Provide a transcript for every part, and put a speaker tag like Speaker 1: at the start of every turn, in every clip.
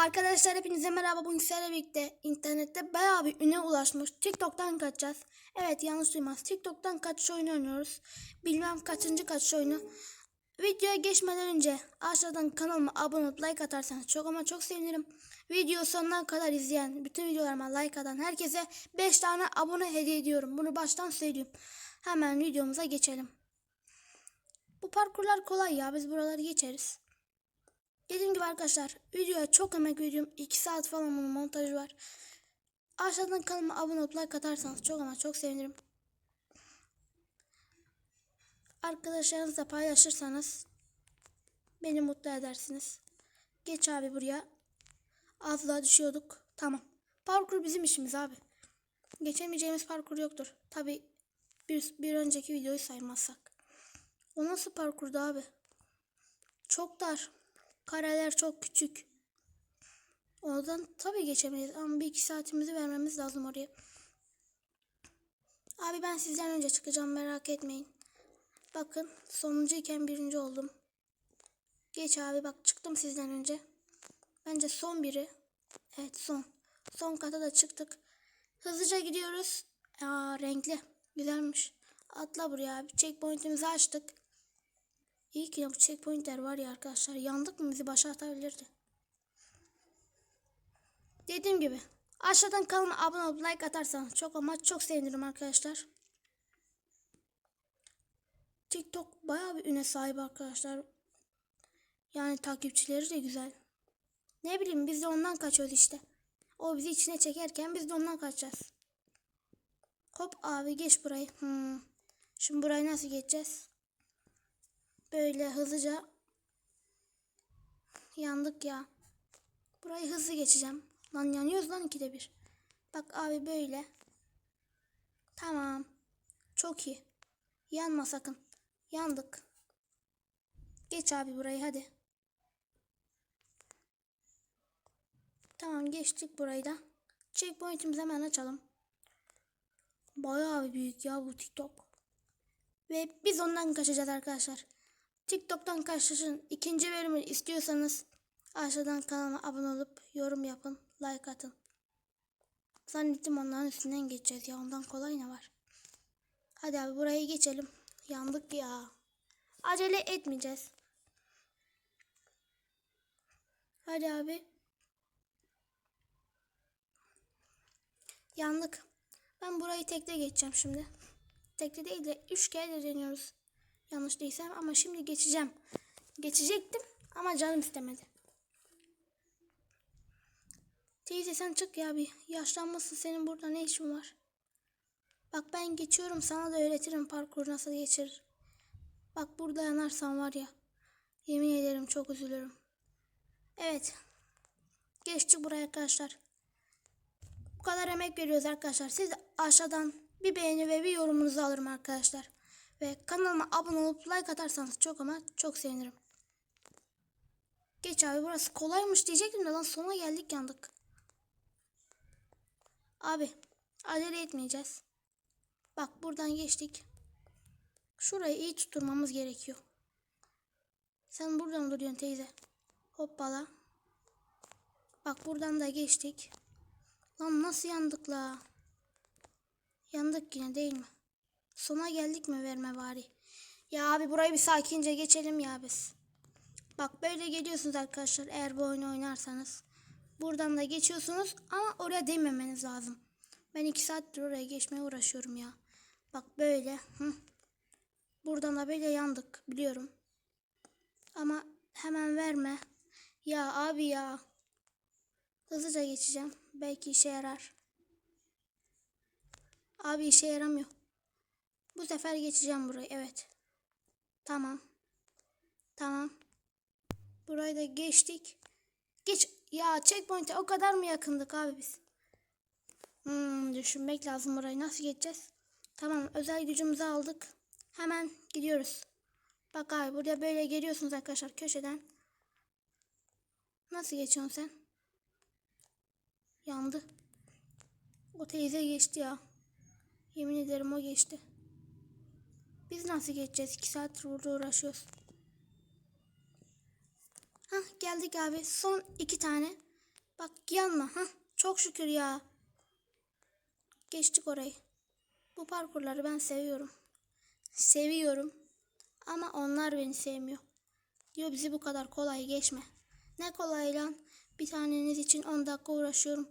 Speaker 1: Arkadaşlar hepinize merhaba. Bugün sizlerle birlikte internette bayağı bir üne ulaşmış. TikTok'tan kaçacağız. Evet yanlış duymaz. TikTok'tan kaçış oyunu oynuyoruz. Bilmem kaçıncı kaçış oyunu. Videoya geçmeden önce aşağıdan kanalıma abone olup like atarsanız çok ama çok sevinirim. Video sonuna kadar izleyen, bütün videolarıma like atan herkese 5 tane abone hediye ediyorum. Bunu baştan söyleyeyim. Hemen videomuza geçelim. Bu parkurlar kolay ya biz buraları geçeriz. Dediğim gibi arkadaşlar videoya çok emek veriyorum. 2 saat falan bunun montajı var. Aşağıdan kanalıma abone olup like atarsanız çok ama çok sevinirim. Arkadaşlarınızla paylaşırsanız beni mutlu edersiniz. Geç abi buraya. Az daha düşüyorduk. Tamam. Parkur bizim işimiz abi. Geçemeyeceğimiz parkur yoktur. Tabi bir, bir önceki videoyu saymazsak. O nasıl parkurdu abi? Çok dar. Kareler çok küçük. Oradan tabii geçemeyiz ama bir iki saatimizi vermemiz lazım oraya. Abi ben sizden önce çıkacağım merak etmeyin. Bakın sonuncuyken birinci oldum. Geç abi bak çıktım sizden önce. Bence son biri. Evet son. Son kata da çıktık. Hızlıca gidiyoruz. Aa renkli. Güzelmiş. Atla buraya abi. Checkpoint'imizi açtık. İyi ki bu checkpointler var ya arkadaşlar. Yandık mı bizi başa atabilirdi. Dediğim gibi aşağıdan kanalıma abone olup like atarsanız çok ama çok sevinirim arkadaşlar. TikTok bayağı bir üne sahip arkadaşlar. Yani takipçileri de güzel. Ne bileyim biz de ondan kaçıyoruz işte. O bizi içine çekerken biz de ondan kaçacağız. Hop abi geç burayı. Hmm. Şimdi burayı nasıl geçeceğiz? Böyle hızlıca yandık ya. Burayı hızlı geçeceğim. Lan yanıyoruz lan ikide bir. Bak abi böyle. Tamam. Çok iyi. Yanma sakın. Yandık. Geç abi burayı hadi. Tamam geçtik burayı da. Checkpoint'imizi hemen açalım. Bayağı büyük ya bu TikTok. Ve biz ondan kaçacağız arkadaşlar. TikTok'tan kaçışın ikinci bölümünü istiyorsanız aşağıdan kanalıma abone olup yorum yapın, like atın. Zannettim onların üstünden geçeceğiz ya ondan kolay ne var. Hadi abi burayı geçelim. Yandık ya. Acele etmeyeceğiz. Hadi abi. Yandık. Ben burayı tekte geçeceğim şimdi. Tekte değil de üç kere de deniyoruz. Yanlış değilsem ama şimdi geçeceğim. Geçecektim ama canım istemedi. Teyze sen çık ya bir. Yaşlanmasın senin burada ne işin var? Bak ben geçiyorum sana da öğretirim parkur nasıl geçirir. Bak burada yanarsan var ya. Yemin ederim çok üzülürüm. Evet. Geçtik buraya arkadaşlar. Bu kadar emek veriyoruz arkadaşlar. Siz aşağıdan bir beğeni ve bir yorumunuzu alırım arkadaşlar. Ve kanalıma abone olup like atarsanız çok ama çok sevinirim. Geç abi burası kolaymış diyecektim de lan sona geldik yandık. Abi acele etmeyeceğiz. Bak buradan geçtik. Şurayı iyi tutturmamız gerekiyor. Sen buradan duruyorsun teyze. Hoppala. Bak buradan da geçtik. Lan nasıl yandık la? Yandık yine değil mi? Sona geldik mi verme bari. Ya abi burayı bir sakince geçelim ya biz. Bak böyle geliyorsunuz arkadaşlar eğer bu oyunu oynarsanız. Buradan da geçiyorsunuz ama oraya değmemeniz lazım. Ben iki saattir oraya geçmeye uğraşıyorum ya. Bak böyle. Hı. Buradan da böyle yandık biliyorum. Ama hemen verme. Ya abi ya. Hızlıca geçeceğim. Belki işe yarar. Abi işe yaramıyor. Bu sefer geçeceğim burayı. Evet. Tamam. Tamam. Burayı da geçtik. Geç. Ya checkpoint'e o kadar mı yakındık abi biz? Hmm, düşünmek lazım burayı. Nasıl geçeceğiz? Tamam. Özel gücümüzü aldık. Hemen gidiyoruz. Bak abi buraya böyle geliyorsunuz arkadaşlar köşeden. Nasıl geçiyorsun sen? Yandı. O teyze geçti ya. Yemin ederim o geçti. Biz nasıl geçeceğiz? 2 saattir burada uğraşıyoruz. Hah geldik abi. Son iki tane. Bak yanma. ha. Çok şükür ya. Geçtik orayı. Bu parkurları ben seviyorum. Seviyorum. Ama onlar beni sevmiyor. Diyor bizi bu kadar kolay geçme. Ne kolay lan. Bir taneniz için 10 dakika uğraşıyorum.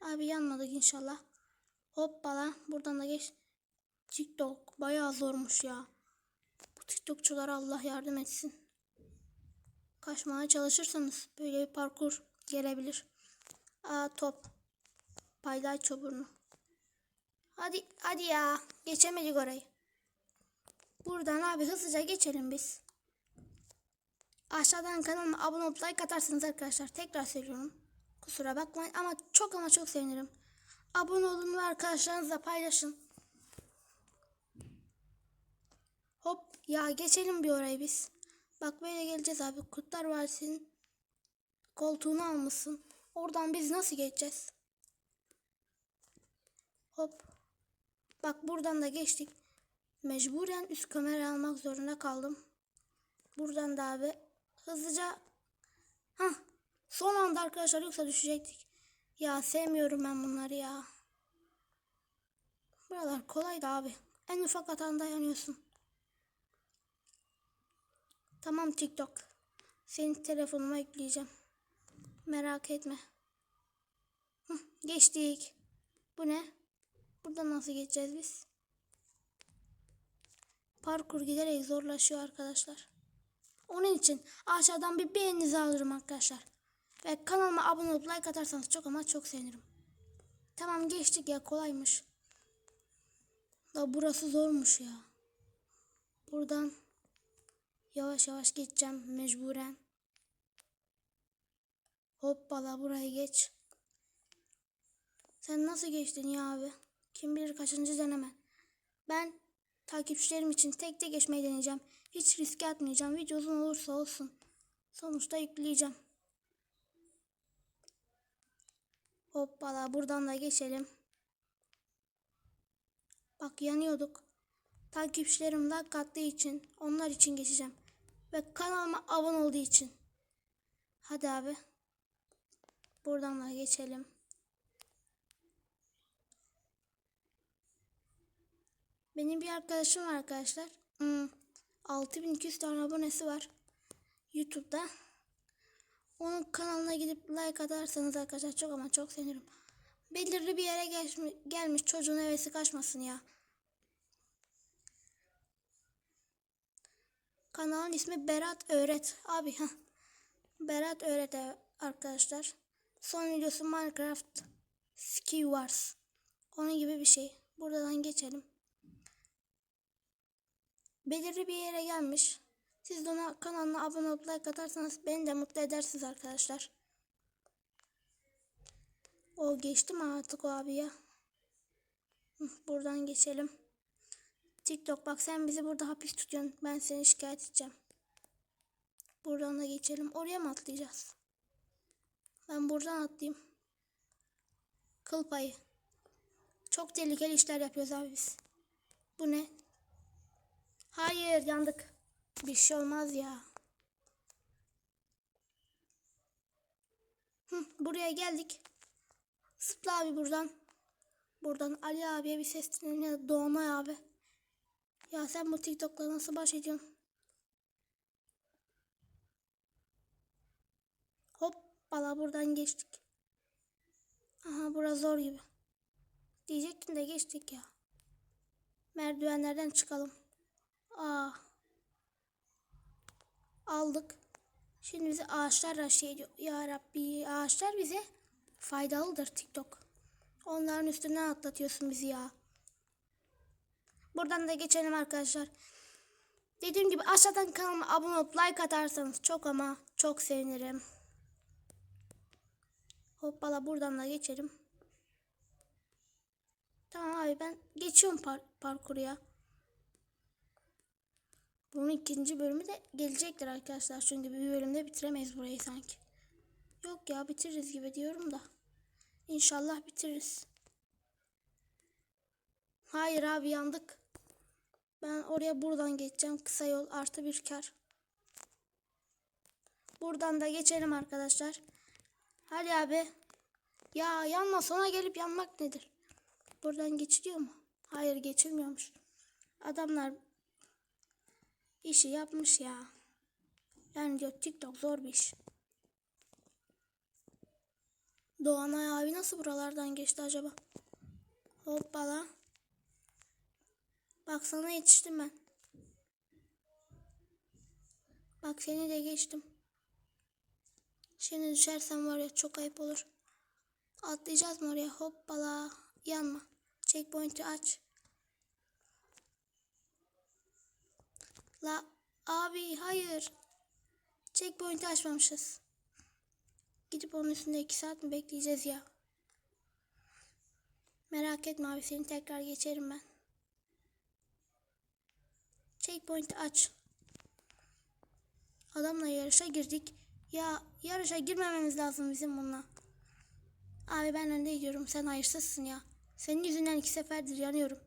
Speaker 1: Abi yanmadık inşallah. Hoppala. Buradan da geç. TikTok bayağı zormuş ya. Bu TikTokçulara Allah yardım etsin. Kaçmaya çalışırsanız böyle bir parkur gelebilir. Aa top. Paylaş burnu. Hadi hadi ya. Geçemedik orayı. Buradan abi hızlıca geçelim biz. Aşağıdan kanalıma abone olup like atarsınız arkadaşlar. Tekrar söylüyorum. Kusura bakmayın ama çok ama çok sevinirim. Abone olun ve arkadaşlarınızla paylaşın. Hop ya geçelim bir orayı biz. Bak böyle geleceğiz abi. Kurtlar Vadisi'nin koltuğunu almışsın. Oradan biz nasıl geçeceğiz? Hop. Bak buradan da geçtik. Mecburen üst kamera almak zorunda kaldım. Buradan da abi hızlıca Hah. Son anda arkadaşlar yoksa düşecektik. Ya sevmiyorum ben bunları ya. Buralar kolaydı abi. En ufak hatanda yanıyorsun. Tamam TikTok. Senin telefonuma yükleyeceğim. Merak etme. Hıh, geçtik. Bu ne? Buradan nasıl geçeceğiz biz? Parkur giderek zorlaşıyor arkadaşlar. Onun için aşağıdan bir beğeninizi alırım arkadaşlar. Ve kanalıma abone olup like atarsanız çok ama çok sevinirim. Tamam geçtik ya kolaymış. Da burası zormuş ya. Buradan yavaş yavaş geçeceğim mecburen. Hoppala burayı geç. Sen nasıl geçtin ya abi? Kim bilir kaçıncı deneme. Ben takipçilerim için tek tek geçmeyi deneyeceğim. Hiç riske atmayacağım. Video uzun olursa olsun. Sonuçta yükleyeceğim. Hoppala buradan da geçelim. Bak yanıyorduk. Takipçilerim like attığı için onlar için geçeceğim. Ve kanalıma abone olduğu için. Hadi abi. Buradan da geçelim. Benim bir arkadaşım var arkadaşlar. Hmm, 6200 tane abonesi var. YouTube'da. Onun kanalına gidip like atarsanız arkadaşlar çok ama çok sevinirim. Belirli bir yere gelmiş, gelmiş çocuğun hevesi kaçmasın ya. Kanalın ismi Berat Öğret. Abi ha. Berat Öğret e- arkadaşlar. Son videosu Minecraft Ski Wars. Onun gibi bir şey. Buradan geçelim. Belirli bir yere gelmiş. Siz de ona kanalına abone olup like atarsanız beni de mutlu edersiniz arkadaşlar. O geçti mi artık o abi ya? Buradan geçelim. TikTok bak sen bizi burada hapis tutuyorsun. Ben seni şikayet edeceğim. Buradan da geçelim. Oraya mı atlayacağız? Ben buradan atlayayım. Kıl payı. Çok tehlikeli işler yapıyoruz abi biz. Bu ne? Hayır yandık. Bir şey olmaz ya. Hı, buraya geldik. Sıpla abi buradan. Buradan Ali abiye bir seslenelim ya da Doğanay abi. Ya sen bu TikTok'la nasıl baş ediyorsun? Hoppala buradan geçtik. Aha burası zor gibi. Diyecektim de geçtik ya. Merdivenlerden çıkalım. Aa. Aldık. Şimdi bizi ağaçlar şey ediyor. Ya Rabbi ağaçlar bize faydalıdır TikTok. Onların üstünden atlatıyorsun bizi ya. Buradan da geçelim arkadaşlar. Dediğim gibi aşağıdan kanalıma abone olup like atarsanız çok ama çok sevinirim. Hoppala buradan da geçelim. Tamam abi ben geçiyorum par parkuru ya. Bunun ikinci bölümü de gelecektir arkadaşlar. Çünkü bir bölümde bitiremeyiz burayı sanki. Yok ya bitiririz gibi diyorum da. İnşallah bitiririz. Hayır abi yandık. Ben oraya buradan geçeceğim. Kısa yol artı bir kar. Buradan da geçelim arkadaşlar. Hadi abi. Ya yanma sona gelip yanmak nedir? Buradan geçiliyor mu? Hayır geçilmiyormuş. Adamlar işi yapmış ya. Yani diyor TikTok zor bir iş. Doğanay abi nasıl buralardan geçti acaba? Hoppala. Bak sana yetiştim ben. Bak seni de geçtim. Şimdi düşersem var ya çok ayıp olur. Atlayacağız mı oraya? Hoppala. Yanma. Checkpoint'i aç. La abi hayır. Checkpoint'i açmamışız. Gidip onun üstünde iki saat mi bekleyeceğiz ya? Merak etme abi seni tekrar geçerim ben. Checkpoint'i aç. Adamla yarışa girdik. Ya yarışa girmememiz lazım bizim bununla. Abi ben önde gidiyorum. Sen hayırsızsın ya. Senin yüzünden iki seferdir yanıyorum.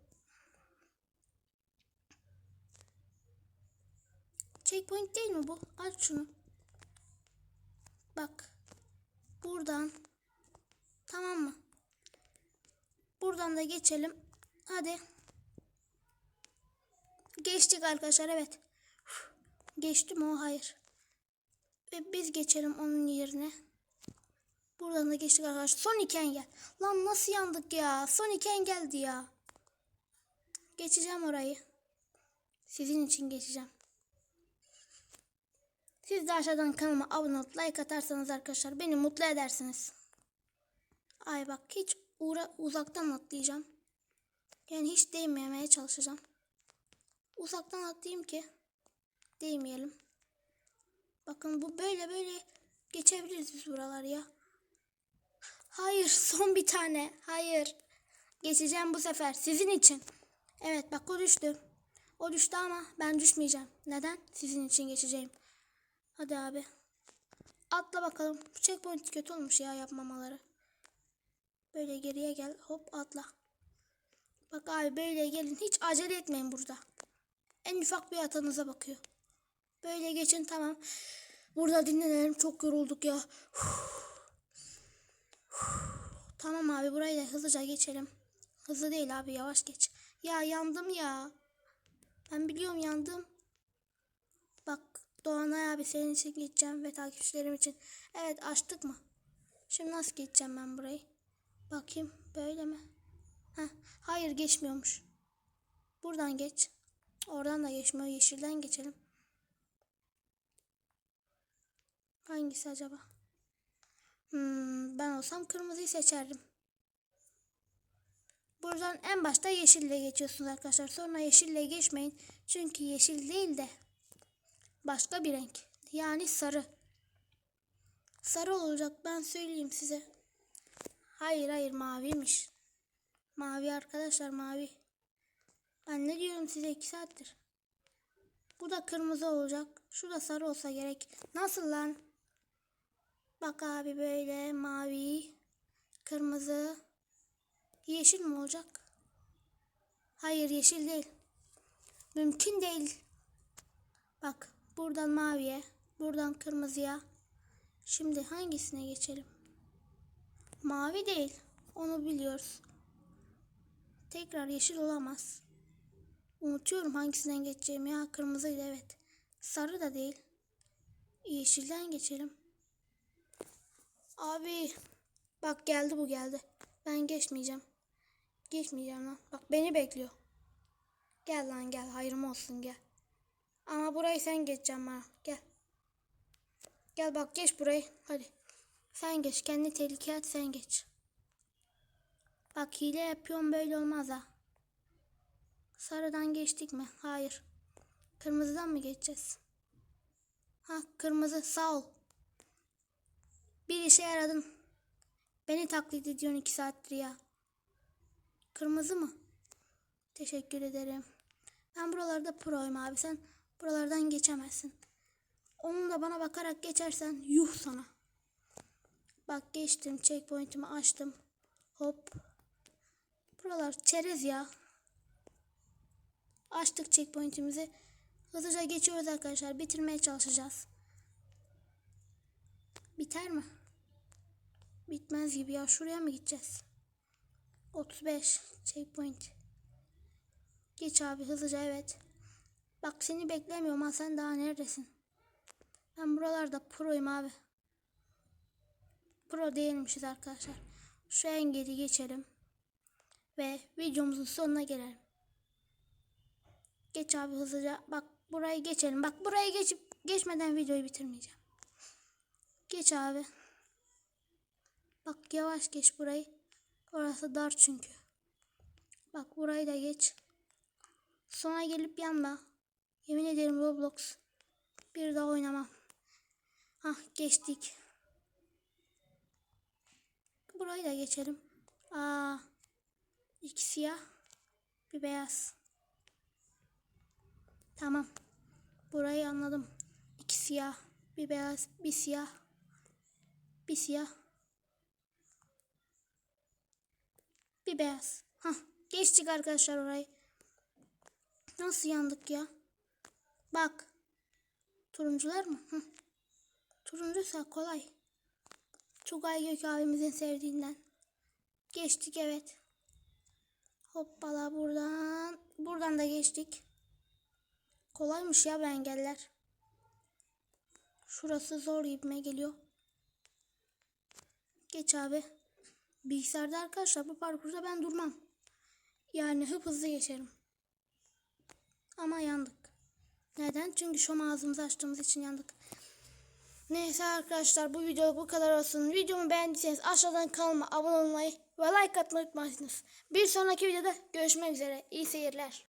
Speaker 1: Checkpoint değil mi bu? Aç şunu. Bak. Buradan. Tamam mı? Buradan da geçelim. Hadi. Geçtik arkadaşlar evet. Geçti mi o? Hayır. Ve biz geçelim onun yerine. Buradan da geçtik arkadaşlar. Son iki engel. Lan nasıl yandık ya? Son iki engeldi ya. Geçeceğim orayı. Sizin için geçeceğim. Siz de aşağıdan kanalıma abone olup like atarsanız arkadaşlar beni mutlu edersiniz. Ay bak hiç uğra uzaktan atlayacağım. Yani hiç değmemeye çalışacağım. Uzaktan atlayayım ki değmeyelim. Bakın bu böyle böyle geçebiliriz biz buralar ya. Hayır son bir tane. Hayır. Geçeceğim bu sefer sizin için. Evet bak o düştü. O düştü ama ben düşmeyeceğim. Neden? Sizin için geçeceğim. Hadi abi. Atla bakalım. Bu checkpoint kötü olmuş ya yapmamaları. Böyle geriye gel. Hop atla. Bak abi böyle gelin. Hiç acele etmeyin burada. En ufak bir hatanıza bakıyor. Böyle geçin tamam. Burada dinlenelim. Çok yorulduk ya. Tamam abi burayı da hızlıca geçelim. Hızlı değil abi yavaş geç. Ya yandım ya. Ben biliyorum yandım. Bak Doğanay abi senin için geçeceğim ve takipçilerim için. Evet açtık mı? Şimdi nasıl geçeceğim ben burayı? Bakayım böyle mi? Heh, hayır geçmiyormuş. Buradan geç. Oradan da geçmiyor. Yeşilden geçelim. Hangisi acaba? Hmm, ben olsam kırmızıyı seçerdim. Buradan en başta yeşille geçiyorsunuz arkadaşlar. Sonra yeşille geçmeyin. Çünkü yeşil değil de başka bir renk. Yani sarı. Sarı olacak ben söyleyeyim size. Hayır hayır maviymiş. Mavi arkadaşlar mavi. Ben ne diyorum size iki saattir. Bu da kırmızı olacak. Şu da sarı olsa gerek. Nasıl lan? Bak abi böyle mavi, kırmızı, yeşil mi olacak? Hayır yeşil değil. Mümkün değil. Bak buradan maviye, buradan kırmızıya. Şimdi hangisine geçelim? Mavi değil. Onu biliyoruz. Tekrar yeşil olamaz. Unutuyorum hangisinden geçeceğimi ya. Kırmızıydı evet. Sarı da değil. Yeşilden geçelim. Abi bak geldi bu geldi. Ben geçmeyeceğim. Geçmeyeceğim lan. Bak beni bekliyor. Gel lan gel. Hayrım olsun gel. Ama burayı sen geçeceksin bana. Gel. Gel bak geç burayı. Hadi. Sen geç. Kendi tehlikeye at sen geç. Bak hile yapıyorum böyle olmaz ha. Sarıdan geçtik mi? Hayır. Kırmızıdan mı geçeceğiz? Ha kırmızı sağ ol. Bir işe yaradın. Beni taklit ediyorsun iki saattir ya. Kırmızı mı? Teşekkür ederim. Ben buralarda proyum abi. Sen buralardan geçemezsin. Onun da bana bakarak geçersen yuh sana. Bak geçtim. Checkpoint'imi açtım. Hop. Buralar çerez ya. Açtık checkpoint'imizi. Hızlıca geçiyoruz arkadaşlar. Bitirmeye çalışacağız. Biter mi? gitmez gibi ya. Şuraya mı gideceğiz? 35 checkpoint. Geç abi hızlıca evet. Bak seni beklemiyorum ha sen daha neredesin? Ben buralarda proyum abi. Pro değilmişiz arkadaşlar. Şu engeli geçelim. Ve videomuzun sonuna gelelim. Geç abi hızlıca. Bak burayı geçelim. Bak burayı geçip geçmeden videoyu bitirmeyeceğim. Geç abi. Bak yavaş geç burayı. Orası dar çünkü. Bak burayı da geç. Sonra gelip yanma. Yemin ederim Roblox. Bir daha oynamam. Hah geçtik. Burayı da geçelim. Aa, iki siyah, bir beyaz. Tamam. Burayı anladım. İki siyah, bir beyaz, bir siyah, bir siyah, bir beyaz. Hah, geçtik arkadaşlar orayı. Nasıl yandık ya? Bak. Turuncular mı? Hı. Turuncuysa kolay. Tugay Gök abimizin sevdiğinden. Geçtik evet. Hoppala buradan. Buradan da geçtik. Kolaymış ya bu engeller. Şurası zor gibime geliyor. Geç abi. Bilgisayarda arkadaşlar bu parkurda ben durmam. Yani hıp hızlı geçerim. Ama yandık. Neden? Çünkü şu ağzımızı açtığımız için yandık. Neyse arkadaşlar bu video bu kadar olsun. Videomu beğendiyseniz aşağıdan kanalıma abone olmayı ve like atmayı unutmayınız. Bir sonraki videoda görüşmek üzere. İyi seyirler.